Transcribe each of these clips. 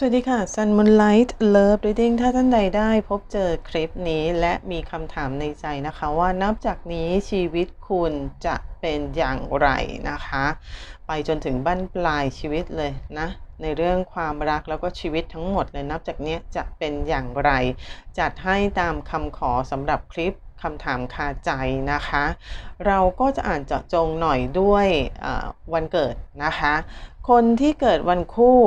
สวัสดีค่ะ Sun Moonlight Love Reading ถ้าท่านใดได้พบเจอคลิปนี้และมีคำถามในใจนะคะว่านับจากนี้ชีวิตคุณจะเป็นอย่างไรนะคะ ไปจนถึงบั้นปลายชีวิตเลยนะ ในเรื่องความรักแล้วก็ชีวิตทั้งหมดเลยนับจากนี้จะเป็นอย่างไร จัดให้ตามคำขอสำหรับคลิปคำถามคาใจนะคะ เราก็จะอ่านเจาะจงหน่อยด้วยวันเกิดนะคะ คนที่เกิดวันคู่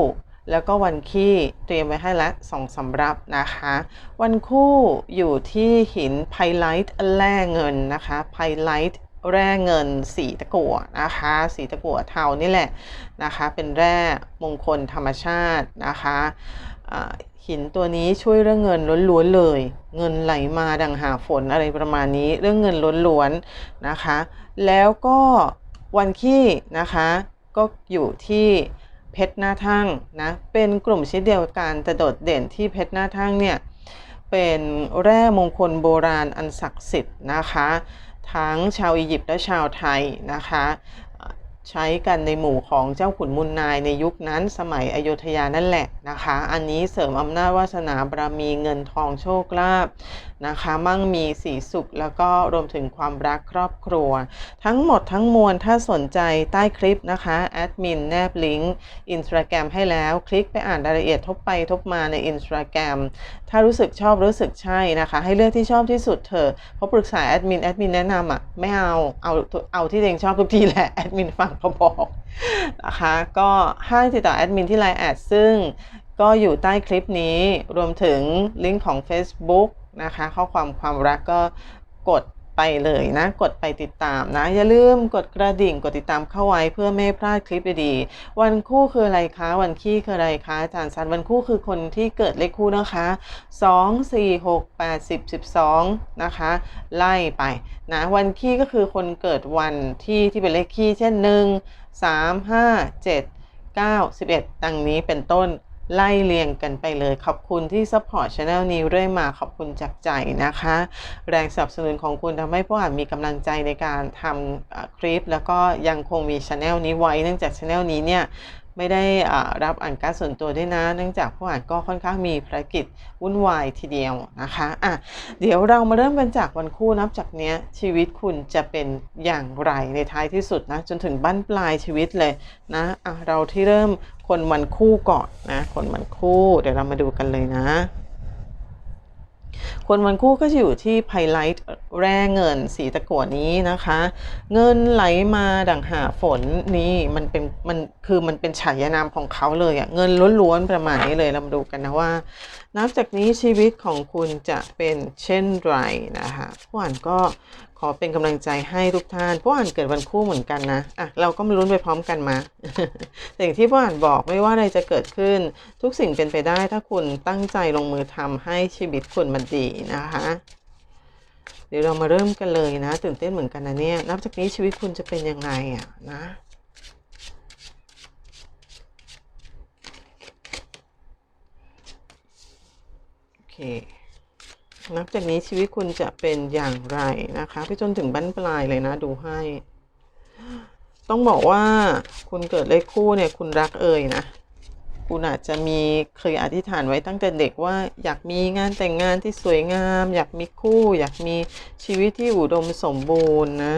แล้วก็วันขี้เตรียมไว้ให้ละสองสำรับนะคะ วันคู่อยู่ที่หินไพไลท์แร่เงินนะคะไพไลท์แร่เงินสีตะกั่วนะคะ สีตะกั่วเทานี่แหละนะคะ เป็นแร่มงคลธรรมชาตินะคะหินตัวนี้ช่วยเรื่องเงินล้วนๆเลย เงินไหลมาดังหาฝนอะไรประมาณนี้ เรื่องเงินล้วนๆนะคะ แล้วก็วันขี้นะคะก็อยู่ที่ เพชรหน้าทั่งนะ เป็นกลุ่มชนิดเดียวกันแต่โดดเด่นที่เพชรหน้าทั่งเนี่ยเป็นแร่มงคลโบราณอันศักดิ์สิทธิ์นะคะ ทั้งชาวอียิปต์และชาวไทยนะคะ ใช้กันในหมู่ของเจ้าขุนมุนนายในยุคนั้นสมัยอยุธยานั่นแหละนะคะ อันนี้เสริมอำนาจวาสนาบารมีเงินทองโชคลาภ นะคะ มั่งมีสีสุข แล้วก็รวมถึงความรักครอบครัว ทั้งหมดทั้งมวลถ้าสนใจใต้คลิปนะคะแอดมินแนบลิงก์อินสตาแกรมให้แล้ว คลิกไปอ่านรายละเอียดทบไปทบมาในอินสตาแกรมถ้ารู้สึกชอบรู้สึกใช่นะคะ ให้เลือกที่ชอบที่สุดเถอะเพราะปรึกษาแอดมินแอดมินแนะนำอะไม่เอาเอาเอาที่เองชอบทุกทีแหละแอดมินฟังพอบอกนะคะก็ให้ติดต่อแอดมินที่ไลน์แอดซึ่งก็อยู่ใต้คลิปนี้รวมถึงลิงก์ของ Facebook นะคะ ข้อความความรักก็กดไปเลยนะ กดไปติดตามนะ อย่าลืมกดกระดิ่ง กดติดตามเข้าไว้เพื่อไม่พลาดคลิปดีๆ วันคู่คืออะไรคะ วันขี้คืออะไรคะ อาจารย์ซันวันคู่คือคนที่เกิดเลขคู่นะคะ 2 4 6 8 10 12 นะคะ ไล่ไปนะ วันขี้ก็คือคนเกิดวันที่ที่เป็นเลขขี้เช่น 1 3 5 7 9 11 ดังนี้เป็นต้น ไล่เรียงกันไปเลย ขอบคุณที่ซัพพอร์ตช anel นี้เรื่อยมาขอบคุณจากใจนะคะ แรงสนับสนุนของคุณทำให้พวกอ่านมีกำลังใจในการทำคลิป แล้วก็ยังคงมีช anel นี้ไว้ เนื่องจากช anel นี้เนี่ยไม่ได้อ่ารับอ่านการดส่วนตัวด้วยนะ เนื่องจากผู้อ่านก็ค่อนข้างมีภารกิจวุ่นวายทีเดียวนะคะอะเดี๋ยวเรามาเริ่มกันจากวันคู่นับจากเนี้ยชีวิตคุณจะเป็นอย่างไรในท้ายที่สุดนะ จนถึงบั้นปลายชีวิตเลยนะอะเราที่เริ่ม คนวันคู่ก่อนนะ คนวันคู่ เดี๋ยวเรามาดูกันเลยนะ คนวันคู่ก็จะอยู่ที่ไพไลท์แร่เงินสีตะกั่วนี้นะคะ เงินไหลมาดังหาฝนนี่มันเป็นมันคือมันเป็นฉายานามของเขาเลยอะเงินล้วนๆประมาณนี้เลยเรามาดูกันนะว่า นับจากนี้ชีวิตของคุณจะเป็นเช่นไรนะคะผู้อ่านก็ ขอเป็นกำลังใจให้ทุกท่านผู้อ่านเกิดวันคู่เหมือนกันนะอะเราก็มาลุ้นไปพร้อมกันมาสิ่งที่ผู้อ่านบอกไม่ว่าอะไรจะเกิดขึ้น ทุกสิ่งเป็นไปได้ถ้าคุณตั้งใจลงมือทำให้ชีวิตคุณมันดีนะคะเดี๋ยวเรามาเริ่มกันเลยนะ ตื่นเต้นเหมือนกันนะเนี่ยนับจากนี้ชีวิตคุณจะเป็นยังไงอะนะโอเค นับจากนี้ชีวิตคุณจะเป็นอย่างไรนะคะไปจนถึงบั้นปลายเลยนะ ดูให้ ต้องบอกว่าคุณเกิดเลขคู่เนี่ย คุณรักเอ่ยนะ คุณอาจจะมีเคยอธิษฐานไว้ตั้งแต่เด็กว่า อยากมีงานแต่งงานที่สวยงาม อยากมีคู่ อยากมีชีวิตที่อุดมสมบูรณ์นะ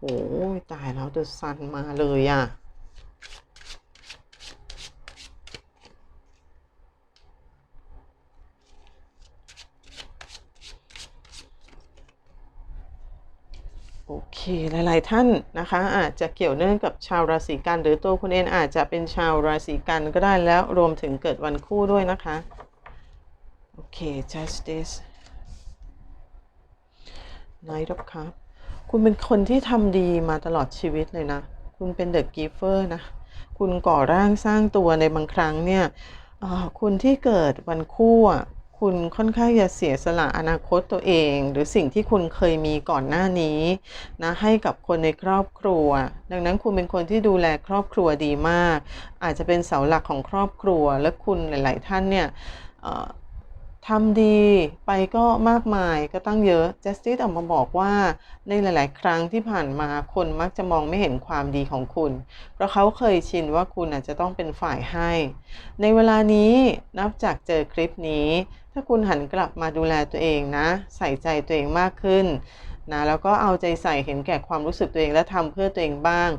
โอ้ยตายแล้วเดอะซันมาเลยอะ่ะ โอเค หลาย ๆ ท่านนะคะ อาจจะเกี่ยวเนื่องกับชาวราศีกัน หรือตัวคุณเองอาจจะเป็นชาวราศีกันก็ได้แล้วรวมถึงเกิดวันคู่ด้วยนะคะ โอเค justice Knight of Cups คุณเป็นคนที่ทำดีมาตลอดชีวิตเลยนะ คุณเป็น The Giver นะ คุณก่อร่างสร้างตัวในบางครั้งเนี่ยคุณที่เกิดวันคู่อะ คุณค่อนข้างจะเสียสละอนาคตตัวเอง หรือสิ่งที่คุณเคยมีก่อนหน้านี้นะให้กับคนในครอบครัว ดังนั้นคุณเป็นคนที่ดูแลครอบครัวดีมาก อาจจะเป็นเสาหลักของครอบครัว และคุณหลาย ๆ ท่านเนี่ยทำดีไปก็มากมายก็ตั้งเยอะ Justice ออกมาบอกว่าในหลาย ๆ ครั้งที่ผ่านมาคนมักจะมองไม่เห็นความดีของคุณ เพราะเขาเคยชินว่าคุณอาจจะต้องเป็นฝ่ายให้ ในเวลานี้นับจากเจอคลิปนี้ ถ้าคุณหันกลับมาดูแลตัวเองนะ ใส่ใจตัวเองมากขึ้นนะแล้วก็เอาใจใส่เห็นแก่ความรู้สึกตัวเองและทำเพื่อตัวเองบ้าง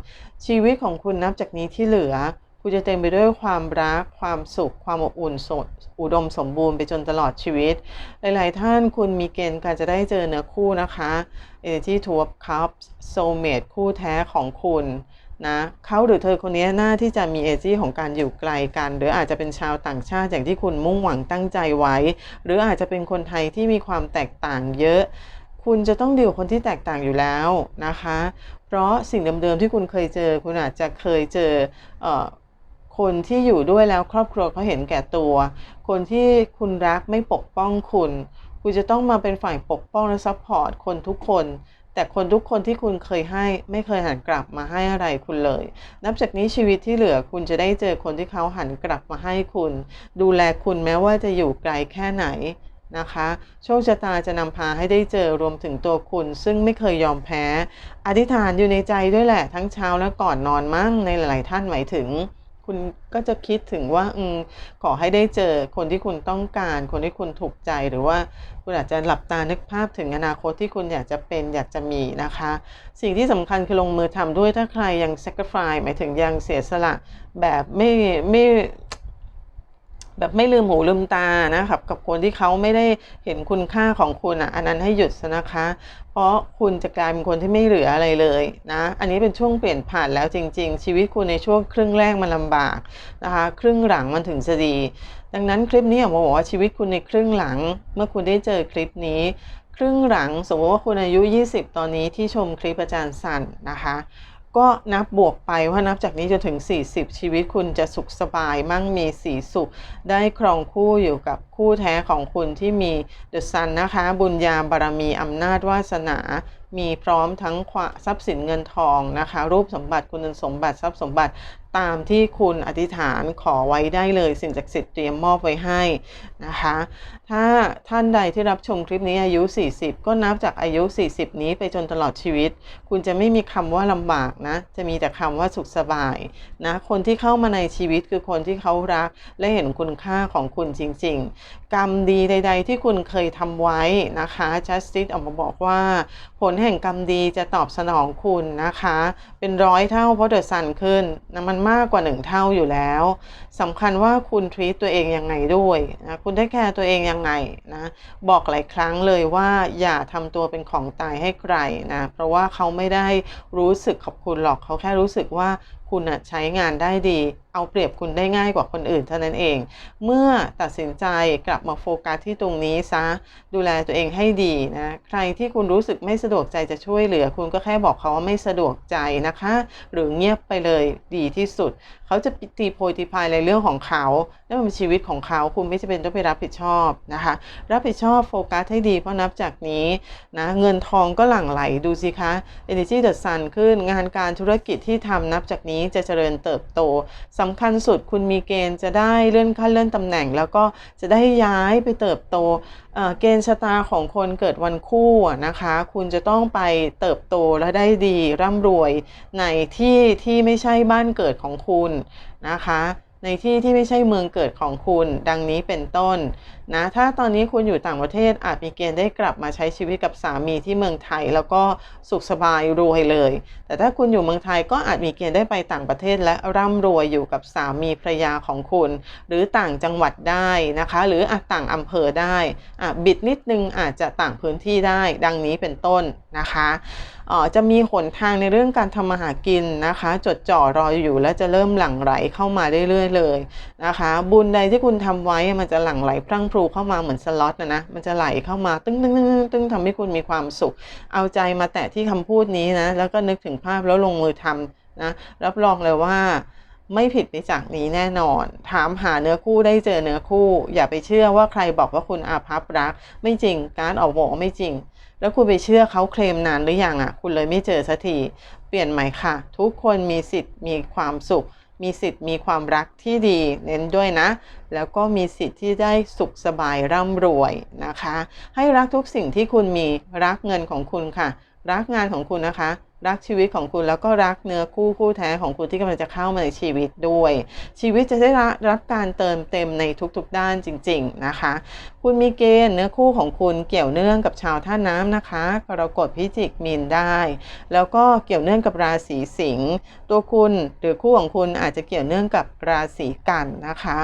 ชีวิตของคุณนับจากนี้ที่เหลือ คุณจะเต็มไปด้วยความรัก ความสุข ความอบอุ่นสดอุดมสมบูรณ์ไปจนตลอดชีวิต หลาย ๆ ท่านคุณมีเกณฑ์การจะได้เจอเนื้อคู่นะคะ Energy t w of Cups Soulmate คู่แท้ของคุณ นะเขาหรือเธอคนนี้น่าที่จะมีเอจี้ของการอยู่ไกลกัน หรืออาจจะเป็นชาวต่างชาติอย่างที่คุณมุ่งหวังตั้งใจไว้ หรืออาจจะเป็นคนไทยที่มีความแตกต่างเยอะ คุณจะต้องดีลคนที่แตกต่างอยู่แล้วนะคะ เพราะสิ่งเดิมๆที่คุณเคยเจอ คุณอาจจะเคยเจอเอ่อคนที่อยู่ด้วยแล้วครอบครัวเขาเห็นแก่ตัว คนที่คุณรักไม่ปกป้องคุณ คุณจะต้องมาเป็นฝ่ายปกป้องและซัพพอร์ตคนทุกคน แต่คนทุกคนที่คุณเคยให้ไม่เคยหันกลับมาให้อะไรคุณเลย นับจากนี้ชีวิตที่เหลือคุณจะได้เจอคนที่เขาหันกลับมาให้คุณ ดูแลคุณแม้ว่าจะอยู่ไกลแค่ไหนนะคะ โชคชะตาจะนำพาให้ได้เจอรวมถึงตัวคุณ ซึ่งไม่เคยยอมแพ้ อธิษฐานอยู่ในใจด้วยแหละ ทั้งเช้าและก่อนนอนมั่งในหลาย ๆ ท่านหมายถึง คุณก็จะคิดถึงว่าอขอให้ได้เจอคนที่คุณต้องการ คนที่คุณถูกใจหรือว่าคุณอาจจะหลับตานึกภาพถึงอนาคตที่คุณอยากจะเป็นอยากจะมีนะคะ สิ่งที่สำคัญคือลงมือทำด้วยถ้าใครยัง sacrifice หมายถึงยังเสียสละแบบไม่ไม่ แบบไม่ลืมหูลืมตานะครับ กับคนที่เขาไม่ได้เห็นคุณค่าของคุณอะ อันนั้นให้หยุดซะนะคะ เพราะคุณจะกลายเป็นคนที่ไม่เหลืออะไรเลยนะ อันนี้เป็นช่วงเปลี่ยนผ่านแล้วจริง ๆ ชีวิตคุณในช่วงครึ่งแรกมันลำบากนะคะ ครึ่งหลังมันถึงจะดี ดังนั้นคลิปนี้อยากบอกว่าชีวิตคุณในครึ่งหลัง เมื่อคุณได้เจอคลิปนี้ครึ่งหลังสมมติว่าคุณอายุ 20 ตอนนี้ที่ชมคลิปอาจารย์สันนะคะ ก็นับบวกไปว่านับจากนี้จนถึง 40 ชีวิตคุณจะสุขสบายมั่งมีสีสุข ได้ครองคู่อยู่กับ คู่แท้ของคุณที่มีเดอะซันนะคะ บุญญาบารมีอำนาจวาสนา มีพร้อมทั้งทรัพย์สินเงินทองนะคะ รูปสมบัติคุณสมบัติทรัพย์สมบัติตามที่คุณอธิษฐานขอไว้ได้เลยสิ่งศักดิ์สิทธิ์เตรียมมอบไว้ให้นะคะ ถ้าท่านใดที่รับชมคลิปนี้อายุ 40 ก็นับจากอายุ 40 นี้ไปจนตลอดชีวิต คุณจะไม่มีคำว่าลำบากนะ จะมีแต่คำว่าสุขสบายนะ คนที่เข้ามาในชีวิตคือคนที่เขารัก และเห็นคุณค่าของคุณจริง ๆกรรมดีใด ๆ ที่คุณเคยทำไว้นะคะ Justice ออกมาบอกว่า ผลแห่งกรรมดีจะตอบสนองคุณนะคะ เป็นร้อยเท่าเพราะเดอะซันขึ้นนะมันมากกว่า1เท่าอยู่แล้วสำคัญว่าคุณทรีตตัวเองยังไงด้วยนะคุณได้แคร์ตัวเองยังไงนะบอกหลายครั้งเลยว่าอย่าทำตัวเป็นของตายให้ใครนะเพราะว่าเขาไม่ได้รู้สึกขอบคุณหรอกเขาแค่รู้สึกว่าคุณใช้งานได้ดีเอาเปรียบคุณได้ง่ายกว่าคนอื่นเท่านั้นเอง เมื่อตัดสินใจกลับมาโฟกัสที่ตรงนี้ซะ ดูแลตัวเองให้ดีนะ ใครที่คุณรู้สึกไม่สะดวกใจจะช่วยเหลือ คุณก็แค่บอกเขาว่าไม่สะดวกใจนะคะ หรือเงียบไปเลยดีที่สุด เขาจะตีโพยตีพายในเรื่องของเขานั่นเป็นชีวิตของเขาคุณไม่จำเป็นต้องไปรับผิดชอบนะคะ รับผิดชอบโฟกัสให้ดีเพราะนับจากนี้นะเงินทองก็หลั่งไหลดูสิคะ Energy the Sun ขึ้นงานการธุรกิจที่ทำนับจากนี้จะเจริญเติบโตสำคัญสุดคุณมีเกณฑ์จะได้เลื่อนขั้นเลื่อนตำแหน่ง แล้วก็จะได้ย้ายไปเติบโตเกณฑ์ชะตาของคนเกิดวันคู่นะคะ คุณจะต้องไปเติบโตและได้ดีร่ำรวยในที่ที่ไม่ใช่บ้านเกิดของคุณนะคะ ในที่ที่ไม่ใช่เมืองเกิดของคุณ ดังนี้เป็นต้นนะถ้าตอนนี้คุณอยู่ต่างประเทศอาจมีเกณฑ์ได้กลับมาใช้ชีวิตกับสามีที่เมืองไทย แล้วก็สุขสบายรวยเลย แต่ถ้าคุณอยู่เมืองไทยก็อาจมีเกณฑ์ได้ไปต่างประเทศ และร่ำรวยอยู่กับสามีภรรยาของคุณ หรือต่างจังหวัดได้นะคะ หรืออาจต่างอำเภอได้อะบิดนิดนึงอาจจะต่างพื้นที่ได้ ดังนี้เป็นต้นนะคะ จะมีหนทางในเรื่องการทำมาหากินนะคะ จดจ่อรออยู่และจะเริ่มหลั่งไหลเข้ามาเรื่อยๆเลยนะคะ บุญใดที่คุณทำไว้มันจะหลั่งไหลพรั่งพรูเข้ามาเหมือนสล็อตนะนะมันจะไหลเข้ามาตึ้งตึ้งตึ้งตึ้งทำให้คุณมีความสุข เอาใจมาแตะที่คำพูดนี้นะแล้วก็นึกถึงภาพแล้วลงมือทำนะรับรองเลยว่าไม่ผิดไปจากนี้แน่นอน ถามหาเนื้อคู่ได้เจอเนื้อคู่ อย่าไปเชื่อว่าใครบอกว่าคุณอาภัพรัก ไม่จริง การออกบอกไม่จริง แล้วคุณไปเชื่อเขาเคลมนานหรืออยังอะ คุณเลยไม่เจอสักที เปลี่ยนใหม่ค่ะ ทุกคนมีสิทธิ์มีความสุข มีสิทธิ์มีความรักที่ดี เน้นด้วยนะ แล้วก็มีสิทธิ์ที่ได้สุขสบายร่ำรวยนะคะ ให้รักทุกสิ่งที่คุณมีรักเงินของคุณค่ะ รักงานของคุณนะคะ รักชีวิตของคุณแล้วก็รักเนื้อคู่คู่แท้ของคุณที่กำลังจะเข้ามาในชีวิตด้วย ชีวิตจะได้รับการเติมเต็มในทุกๆด้านจริง ๆนะคะ คุณมีเกณฑ์เนื้อคู่ของคุณเกี่ยวเนื่องกับชาวท่าน้ำนะคะกรกฎพิจิกมีนได้ แล้วก็เกี่ยวเนื่องกับราศีสิงห์ตัวคุณหรือคู่ของคุณอาจจะเกี่ยวเนื่องกับราศีกันนะคะ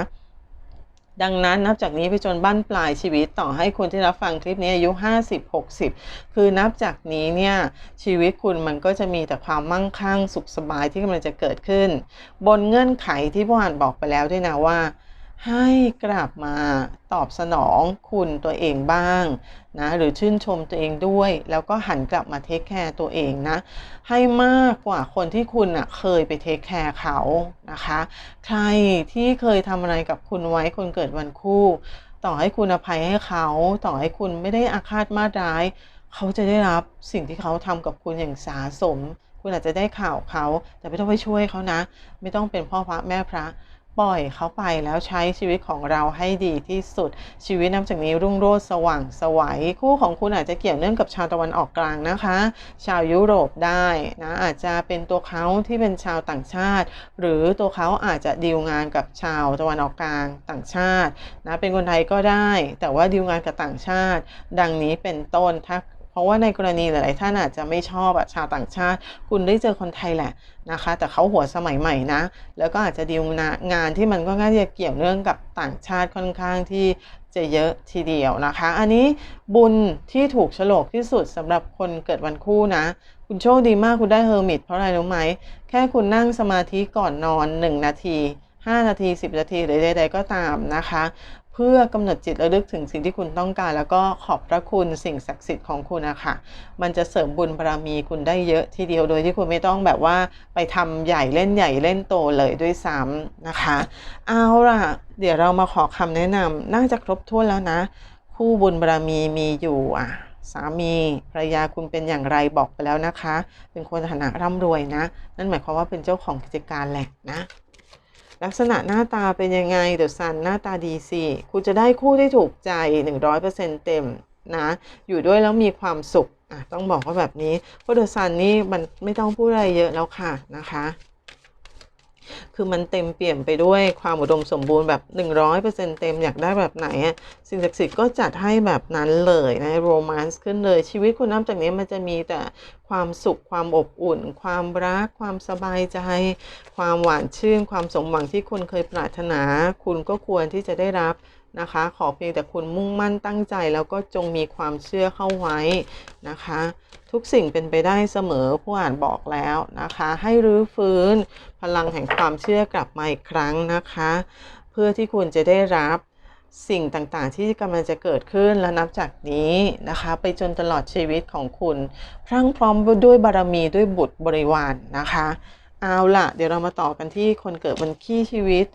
ดังนั้นนับจากนี้ไปจนบ้านปลายชีวิตต่อให้คุณที่รับฟังคลิปนี้อายุ 50-60 คือนับจากนี้เนี่ยชีวิตคุณมันก็จะมีแต่ความมั่งคั่งสุขสบายที่กำลังจะเกิดขึ้น บนเงื่อนไขที่พ่ออ่านบอกไปแล้วด้วยนะว่า ให้กลับมาตอบสนองคุณตัวเองบ้างนะหรือชื่นชมตัวเองด้วย แล้วก็หันกลับมาเทคแคร์ตัวเองนะ ให้มากกว่าคนที่คุณอะเคยไปเทคแคร์เขานะคะ ใครที่เคยทำอะไรกับคุณไว้คนเกิดวันคู่ ต่อให้คุณอภัยให้เขา ต่อให้คุณไม่ได้อาฆาตมาร้าย เขาจะได้รับสิ่งที่เขาทำกับคุณอย่างสาสม คุณอาจจะได้ข่าวเขา แต่ไม่ต้องไปช่วยเขานะ ไม่ต้องเป็นพ่อพระแม่พระ ปล่อยเขาไปแล้วใช้ชีวิตของเราให้ดีที่สุด ชีวิตนับจากนี้รุ่งโรจน์สว่างสวัยคู่ของคุณอาจจะเกี่ยวเนื่องกับชาวตะวันออกกลางนะคะ ชาวยุโรปได้นะอาจจะเป็นตัวเขาที่เป็นชาวต่างชาติ หรือตัวเขาอาจจะดีลงานกับชาวตะวันออกกลางต่างชาตินะเป็นคนไทยก็ได้ แต่ว่าดีลงานกับต่างชาติ ดังนี้เป็นต้นถ้า ราะว่าในกรณีหลาย ๆ ท่านอาจจะไม่ชอบอะชาวต่างชาติ คุณได้เจอคนไทยแหละนะคะ แต่เขาหัวสมัยใหม่นะ แล้วก็อาจจะดีลงานที่มันก็น่าจะเกี่ยวเนื่องกับต่างชาติค่อนข้างที่จะเยอะทีเดียวนะคะ อันนี้บุญที่ถูกฉลกที่สุดสำหรับคนเกิดวันคู่นะ คุณโชคดีมากคุณได้เฮอร์มิตเพราะอะไรรู้ไหม แค่คุณนั่งสมาธิก่อนนอน 1 นาที 5 นาที 10 นาทีหรือใด ๆ ก็ตามนะคะ พื่อกำหนดจิตระลึกถึงสิ่งที่คุณต้องการ แล้วก็ขอบพระคุณสิ่งศักดิ์สิทธิ์ของคุณนะคะมันจะเสริมบุญบารมีคุณได้เยอะทีเดียวโดยที่คุณไม่ต้องแบบว่าไปทำใหญ่เล่นใหญ่เล่นโตเลยด้วยซ้ำนะคะ เอาล่ะ เดี๋ยวเรามาขอคำแนะนำน่าจะครบถ้วนแล้วนะ คู่บุญบารมีมีอยู่อะสามีภรรยาคุณเป็นอย่างไรบอกไปแล้วนะคะ เป็นคนฐานะร่ำรวยนะ นั่นหมายความว่าเป็นเจ้าของกิจการแหละนะ ลักษณะหน้าตาเป็นยังไงเดอะซันหน้าตาดีสิคุณจะได้คู่ที่ถูกใจ 100%เต็มนะอยู่ด้วยแล้วมีความสุขอะต้องบอกว่าแบบนี้เพราะเดอะซันนี่มันไม่ต้องพูดอะไรเยอะแล้วค่ะนะคะ คือมันเต็มเปี่ยมไปด้วยความอุดมสมบูรณ์แบบ 100%เต็มอยากได้แบบไหนอะสิ่งศักดิ์สิทธิ์ก็จัดให้แบบนั้นเลยนะโรแมนต์ขึ้นเลยชีวิตคุณนับจากนี้มันจะมีแต่ความสุขความอบอุ่น ความรัก ความสบายใจ ความหวานชื่น ความสมหวังที่คุณเคยปรารถนา คุณก็ควรที่จะได้รับ นะคะ ขอเพียงแต่คุณมุ่งมั่นตั้งใจแล้วก็จงมีความเชื่อเข้าไว้นะคะ ทุกสิ่งเป็นไปได้เสมอผู้อ่านบอกแล้วนะคะ ให้รื้อฟื้นพลังแห่งความเชื่อกลับมาอีกครั้งนะคะ เพื่อที่คุณจะได้รับสิ่งต่างๆ ที่กำลังจะเกิดขึ้นและนับจากนี้นะคะ ไปจนตลอดชีวิตของคุณ พรั่งพร้อมด้วยบารมีด้วยบุตรบริวารนนะคะ เอาล่ะ เดี๋ยวเรามาต่อกันที่คนเกิดวันขี้ชีวิต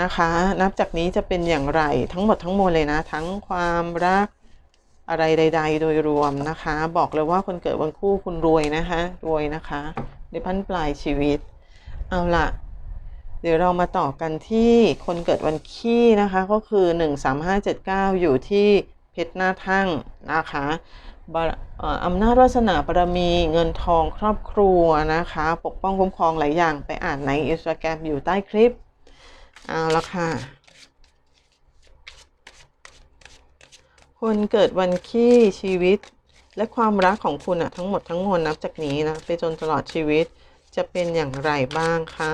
นะคะ นับจากนี้จะเป็นอย่างไรทั้งหมดทั้งมวลเลยนะ ทั้งความรักอะไรใด ๆ โดยรวมนะคะ บอกเลยว่าคนเกิดวันคู่คุณรวยนะคะรวยนะคะ ในพันปลายชีวิต เอาล่ะ เดี๋ยวเรามาต่อกันที่คนเกิดวันขี้นะคะ ก็คือ 13579 อยู่ที่เพชรหน้าทั่งนะคะ อ่ออำนาจวาสนาบารมีเงินทองครอบครัวนะคะ ปกป้องคุ้มครองหลายอย่างไปอ่านในอินสตาแกรมอยู่ใต้คลิป เอาละค่ะ คนเกิดวันขี้ชีวิต และความรักของคุณอะทั้งหมดทั้งมวลนับจากนี้นะ ไปจนตลอดชีวิตจะเป็นอย่างไรบ้างค่ะ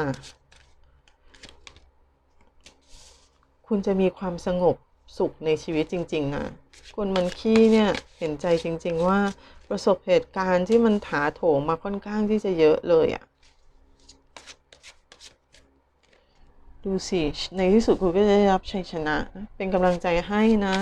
คุณจะมีความสงบสุขในชีวิตจริง ๆ นะ คนมันขี้เนี่ยเห็นใจจริง ๆ ว่าประสบเหตุการณ์ที่มันถาโถมมาค่อนข้างที่จะเยอะเลยอะดูสิ ในที่สุดคุณก็จะได้รับชัยชนะ เป็นกำลังใจให้นะ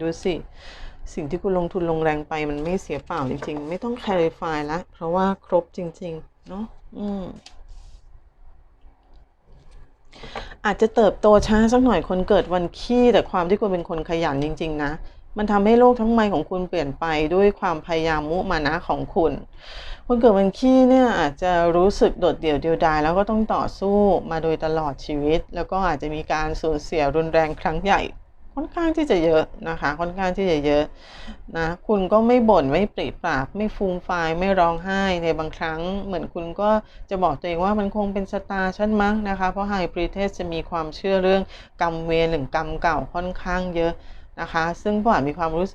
ดูสิ สิ่งที่คุณลงทุนลงแรงไปมันไม่เสียเปล่าจริง ๆ ไม่ต้อง clarify ล้วเพราะว่าครบจริง ๆ เนาะอืมอาจจะเติบโตช้าสักหน่อยคนเกิดวันขี้แต่ความที่คุณเป็นคนขยันจริง ๆ นะ มันทำให้โลกทั้งใบของคุณเปลี่ยนไปด้วยความพยายามมุมานะของคุณ คนเกิดวันขี้เนี่ยอาจจะรู้สึกโดดเดี่ยวเดียวดายแล้วก็ต้องต่อสู้มาโดยตลอดชีวิต แล้วก็อาจจะมีการสูญเสียรุนแรงครั้งใหญ่ ค่อนข้างที่จะเยอะนะคะ ค่อนข้างที่จะเยอะนะคุณก็ไม่บ่นไม่ปริปากไม่ฟูมฟายไม่ร้องไห้ในบางครั้ง เหมือนคุณก็จะบอกตัวเองว่ามันคงเป็นชะตาฉันมั้งนะคะ เพราะไฮปรีเทสจะมีความเชื่อเรื่องกรรมเวรหรือกรรมเก่าค่อนข้างเยอะนะคะ ซึ่งก็อาจมีความรู้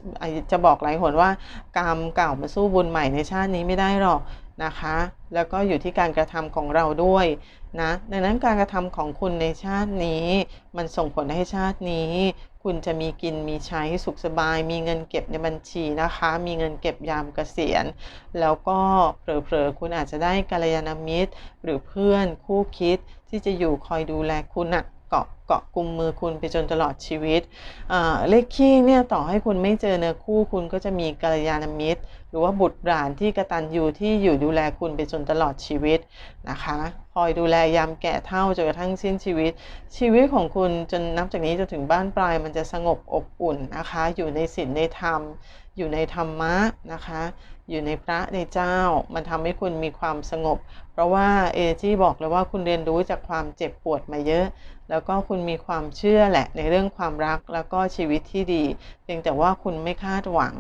จะบอกหลายหนว่า กรรมเก่ามาสู้บุญใหม่ในชาตินี้ไม่ได้หรอกนะคะ แล้วก็อยู่ที่การกระทำของเราด้วยนะ ดังนั้นการกระทำของคุณในชาตินี้ มันส่งผลให้ชาตินี้ คุณจะมีกินมีใช้สุขสบาย มีเงินเก็บในบัญชีนะคะ มีเงินเก็บยามเกษียณ แล้วก็เผลอๆคุณอาจจะได้กัลยาณมิตร หรือเพื่อนคู่คิดที่จะอยู่คอยดูแลคุณอะ เกาะเกาะกุมมือคุณไปจนตลอดชีวิตเลขขี้เนี่ยต่อให้คุณไม่เจอเนื้อคู่คุณก็จะมีกัลยาณมิตร หรือว่าบุตรหลานที่กระตันยูที่อยู่ดูแลคุณไปจนตลอดชีวิตนะคะ คอยดูแลยามแก่เท่าจนกระทั่งสิ้นชีวิต ชีวิตของคุณจนนับจากนี้จนถึงบ้านปลายมันจะสงบอบอุ่นนะคะ อยู่ในศีลในธรรม อยู่ในธรรมะนะคะอยู่ในพระในเจ้า มันทำให้คุณมีความสงบ เพราะว่าเอจี้บอกเลยว่าคุณเรียนรู้จากความเจ็บปวดมาเยอะ แล้วก็คุณมีความเชื่อแหละในเรื่องความรักแล้วก็ชีวิตที่ดี เพียงแต่ว่าคุณไม่คาดหวัง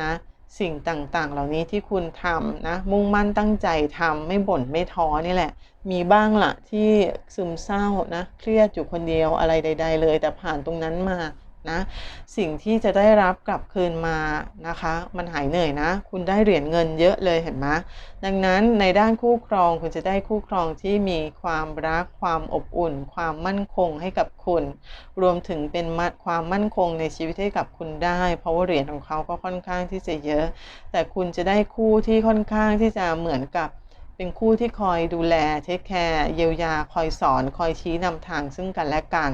นะสิ่งต่างๆ เหล่านี้ที่คุณทำนะมุ่งมั่นตั้งใจทำไม่บ่นไม่ท้อนี่แหละ มีบ้างละที่ซึมเศร้านะเครียดอยู่คนเดียวอะไรใด ๆ เลย แต่ผ่านตรงนั้นมา นะ สิ่งที่จะได้รับกลับคืนมานะคะ มันหายเหนื่อยนะ คุณได้เหรียญเงินเยอะเลยเห็นไหมดังนั้นในด้านคู่ครองคุณจะได้คู่ครองที่มีความรักความอบอุ่น ความมั่นคงให้กับคุณ รวมถึงเป็นความมั่นคงในชีวิตให้กับคุณได้ เพราะว่าเหรียญของเขาก็ค่อนข้างที่จะเยอะ แต่คุณจะได้คู่ที่ค่อนข้างที่จะเหมือนกับเป็นคู่ที่คอยดูแลเทคแคร์เยียวยา คอยสอน คอยชี้นำทางซึ่งกันและกัน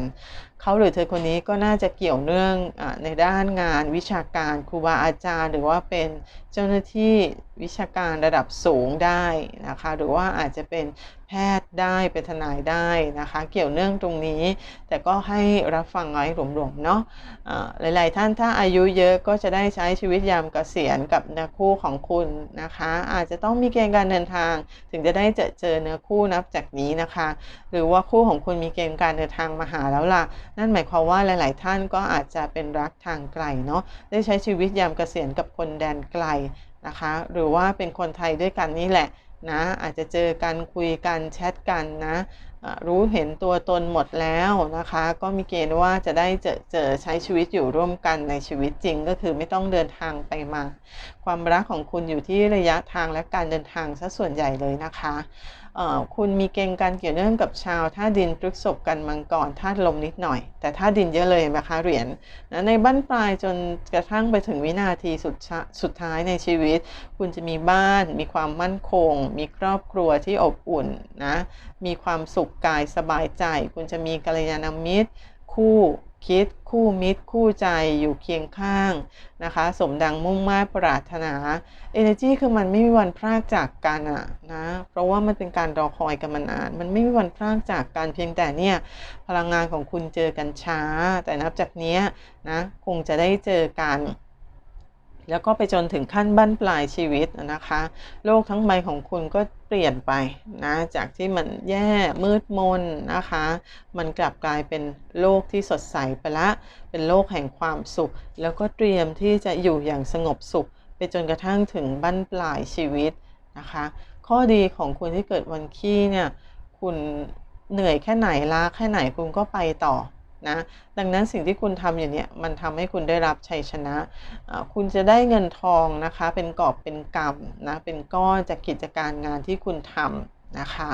เขาหรือเธอคนนี้ก็น่าจะเกี่ยวเนื่องอในด้านงานวิชาการครูบาอาจารย์ หรือว่าเป็นเจ้าหน้าที่วิชาการระดับสูงได้นะคะ หรือว่าอาจจะเป็นแพทย์ได้เป็นทนายได้นะคะ เกี่ยวเนื่องตรงนี้ แต่ก็ให้รับฟังไว้หลวมๆเนาะะหลายๆท่านถ้าอายุเยอะก็จะได้ใช้ชีวิตยามเกษียณกับเนื้อคู่ของคุณนะคะ อาจจะต้องมีเกณฑ์การเดินทาง ถึงจะได้เจอเจอเนื้อคู่นับจากนี้นะคะ หรือว่าคู่ของคุณมีเกณฑ์การเดินทางมาหาแล้วล่ะนั่นหมายความว่าหลาย ๆ ท่านก็อาจจะเป็นรักทางไกลเนาะได้ใช้ชีวิตยามเกษียณกับคนแดนไกลนะคะ หรือว่าเป็นคนไทยด้วยกันนี่แหละนะอาจจะเจอกันคุยกันแชทกันนะรู้เห็นตัวตนหมดแล้วนะคะ ก็มีเกณฑ์ว่าจะได้เจอเจอใช้ชีวิตอยู่ร่วมกันในชีวิตจริง ก็คือไม่ต้องเดินทางไปมา ความรักของคุณอยู่ที่ระยะทางและการเดินทางซะส่วนใหญ่เลยนะคะ คุณมีเกณฑ์การเกี่ยวเนื่องกับชาวท่าดินพฤกษบกันมังกรธาตุลมนิดหน่อย แต่ท่าดินเยอะเลยนะคะเหรียญนะในบ้านปลายจนกระทั่งไปถึงวินาทีสุดสุดท้ายในชีวิต คุณจะมีบ้าน มีความมั่นคง มีครอบครัวที่อบอุ่นนะมีความสุขกายสบายใจ คุณจะมีกัลยาณมิตรคู่ คิด คู่มิตร คู่ใจอยู่เคียงข้างนะคะ สมดังมุ่งมา่ปรารถนา Energy คือมันไม่มีวันพลากจากกันอะนะเพราะว่ามันเป็นการรอคอยกันมานาน มันไม่มีวันพลากจากกันเพียงแต่เนี่ยพลังงานของคุณเจอกันช้า แต่นับจากนี้นะคงจะได้เจอกัน แล้วก็ไปจนถึงขั้นบั้นปลายชีวิตนะคะ โลกทั้งใบของคุณก็เปลี่ยนไปนะ จากที่มันแย่มืดมนนะคะ มันกลับกลายเป็นโลกที่สดใสไปละ เป็นโลกแห่งความสุข แล้วก็เตรียมที่จะอยู่อย่างสงบสุข ไปจนกระทั่งถึงบั้นปลายชีวิตนะคะ ข้อดีของคุณที่เกิดวันขี้เนี่ย คุณเหนื่อยแค่ไหนล้าแค่ไหนคุณก็ไปต่อ นะดังนั้นสิ่งที่คุณทำอย่างนี้มันทำให้คุณได้รับชัยชนะ คุณจะได้เงินทองนะคะ เป็นกอบเป็นกำนะเป็นก้อนจากกิจการงานที่คุณทำนะคะ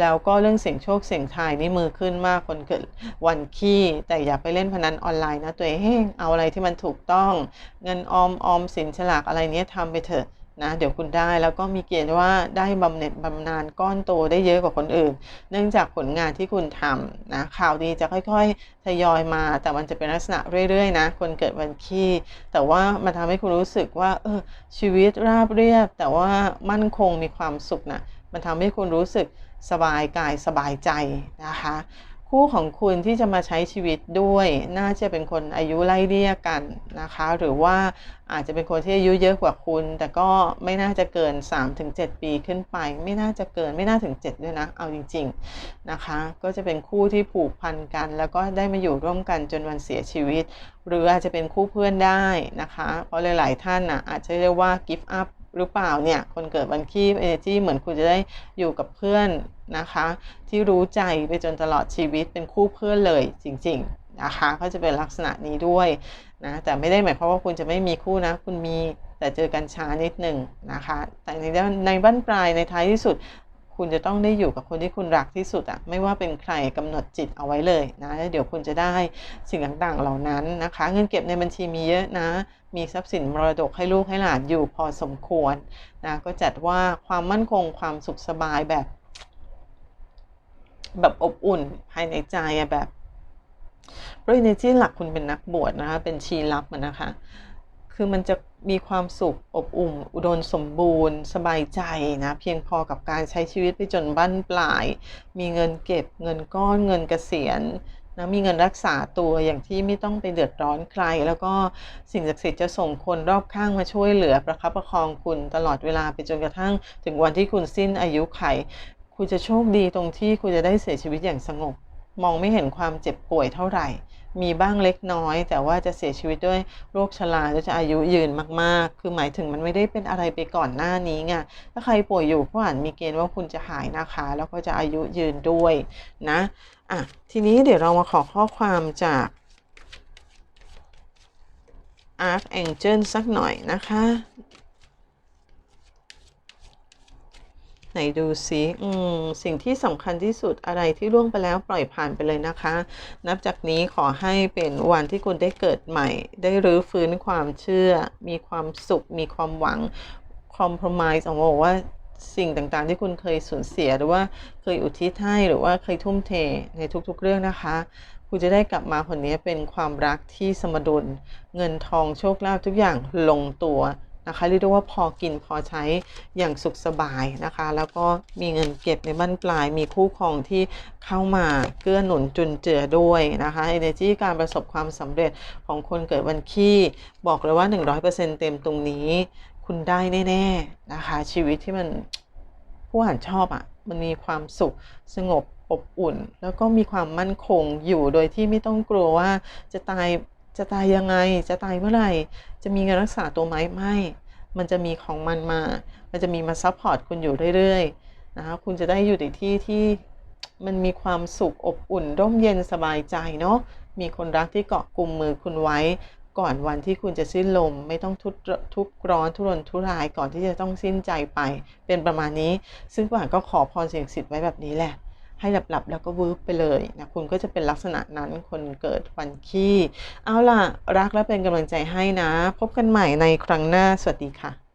แล้วก็เรื่องเสียงโชคเสียงทายนี่มือขึ้นมากคนเกิดวันขี้แต่อย่าไปเล่นพนันออนไลน์นะตัวเองเอาอะไรที่มันถูกต้อง เงินออมออมสินฉลากอะไรเนี้ยทำไปเถอะ นะเดี๋ยวคุณได้แล้วก็มีเกณฑ์ว่าได้บำเหน็จบำนาญก้อนโตได้เยอะกว่าคนอื่น เนื่องจากผลงานที่คุณทำนะข่าวดีจะค่อยๆทยอยมา แต่มันจะเป็นลักษณะเรื่อยๆนะคนเกิดวันขี้แต่ว่ามันทำให้คุณรู้สึกว่าเออชีวิตราบเรียบ แต่ว่ามั่นคงมีความสุขนะมันทำให้คุณรู้สึกสบายกายสบายใจนะคะ คู่ของคุณที่จะมาใช้ชีวิตด้วย น่าจะเป็นคนอายุไล่เลี่ยกันนะคะ หรือว่าอาจจะเป็นคนที่อายุเยอะกว่าคุณ แต่ก็ไม่น่าจะเกิน 3-7 ปีขึ้นไป ไม่น่าจะเกินไม่น่าถึง 7 ด้วยนะ เอาจริง ๆนะคะ ก็จะเป็นคู่ที่ผูกพันกัน แล้วก็ได้มาอยู่ร่วมกันจนวันเสียชีวิต หรืออาจจะเป็นคู่เพื่อนได้นะคะ เพราะหลาย ๆ ท่านนะอาจจะเรียกว่า give up หรือเปล่าเนี่ย คนเกิดวันคีบ energy เหมือนคุณจะได้อยู่กับเพื่อนนะคะ ที่รู้ใจไปจนตลอดชีวิตเป็นคู่เพื่อนเลยจริง ๆนะคะก็จะเป็นลักษณะนี้ด้วยนะแต่ไม่ได้หมายความว่าคุณจะไม่มีคู่นะ คุณมีแต่เจอกันช้านิดหนึ่งนะคะ แต่ในในบ้านปลายในท้ายที่สุด คุณจะต้องได้อยู่กับคนที่คุณรักที่สุดอะไม่ว่าเป็นใครกำหนดจิตเอาไว้เลยนะเดี๋ยวคุณจะได้สิ่งต่างๆเหล่านั้นนะคะ เงินเก็บในบัญชีมีเยอะนะ มีทรัพย์สินมรดกให้ลูกให้หลานอยู่พอสมควรนะก็จัดว่าความมั่นคงความสุขสบายแบบ แบบอบอุ่นภายในใจแบบเพราะในที่หลักคุณเป็นนักบวชนะคะเป็นชีลับนะคะ คือมันจะมีความสุขอบอุ่นอุดมสมบูรณ์ สบายใจนะ เพียงพอกับการใช้ชีวิตไปจนบั้นปลาย มีเงินเก็บเงินก้อนเงินเกษียณนะมีเงินรักษาตัวอย่างที่ไม่ต้องไปเดือดร้อนใคร แล้วก็สิ่งศักดิ์สิทธิ์จะส่งคนรอบข้างมาช่วยเหลือประคับประคองคุณตลอดเวลาไปจนกระทั่ง ถึงวันที่คุณสิ้นอายุไข คุณจะโชคดีตรงที่คุณจะได้เสียชีวิตอย่างสงบ มองไม่เห็นความเจ็บป่วยเท่าไหร่ มีบ้างเล็กน้อย แต่ว่าจะเสียชีวิตด้วยโรคชราและจะอายุยืนมากๆ คือหมายถึงมันไม่ได้เป็นอะไรไปก่อนหน้านี้ไงถ้าใครป่วยอยู่ก็อาจมีเกณฑ์ว่าคุณจะหายนะคะ แล้วก็จะอายุยืนด้วยนะอะทีนี้เดี๋ยวเรามาขอข้อความจาก Archangel สักหน่อยนะคะ ไหนดูซิอืมสิ่งที่สำคัญที่สุดอะไรที่ล่วงไปแล้วปล่อยผ่านไปเลยนะคะ นับจากนี้ขอให้เป็นวันที่คุณได้เกิดใหม่ ได้รื้อฟื้นความเชื่อ มีความสุข มีความหวังคอมเพลมไ s e ออกว่าสิ่งต่างๆ ที่คุณเคยสูญเสียหรือว่าเคยอุทิศให้หรือว่าเคยทุ่มเทในทุกๆเรื่องนะคะ คุณจะได้กลับมาคนนี้เป็นความรักที่สมดุล เงินทองโชคลาภทุกอย่างลงตัว นะคะเรียกได้ว่าพอกินพอใช้อย่างสุขสบายนะคะ แล้วก็มีเงินเก็บในบ้านปลาย มีคู่ครองที่เข้ามาเกื้อหนุนจุนเจือด้วยนะคะ energy การประสบความสำเร็จของคนเกิดวันขี้บอกเลยว่า 100%เต็มตรงนี้ คุณได้แน่ๆนะคะ ชีวิตที่มันผู้อ่านชอบอะ่ะมันมีความสุขสงบอบอุ่น แล้วก็มีความมั่นคงอยู่โดยที่ไม่ต้องกลัวว่าจะตาย จะตายยังไง จะตายเมื่อไหร่ จะมีเงินรักษาตัวไหมไม่ มันจะมีของมันมา มันจะมีมาซัพพอร์ตคุณอยู่เรื่อยๆนะคะคุณจะได้อยู่ในที่ที่มันมีความสุขอบอุ่นร่มเย็นสบายใจเนาะ มีคนรักที่เกาะกลุ่มมือคุณไว้ ก่อนวันที่คุณจะสิ้นลม ไม่ต้องทุกทุกร้อนทุรนทุรายก่อนที่จะต้องสิ้นใจไป เป็นประมาณนี้ ซึ่งป่านก็ขอพรเสียงสิทธิ์ไว้แบบนี้แหละ ให้หลับๆ แล้วก็วืบไปเลยนะคุณก็จะเป็นลักษณะนั้นคนเกิดวันขี้ เอาล่ะ รักและเป็นกำลังใจให้นะ พบกันใหม่ในครั้งหน้าสวัสดีค่ะ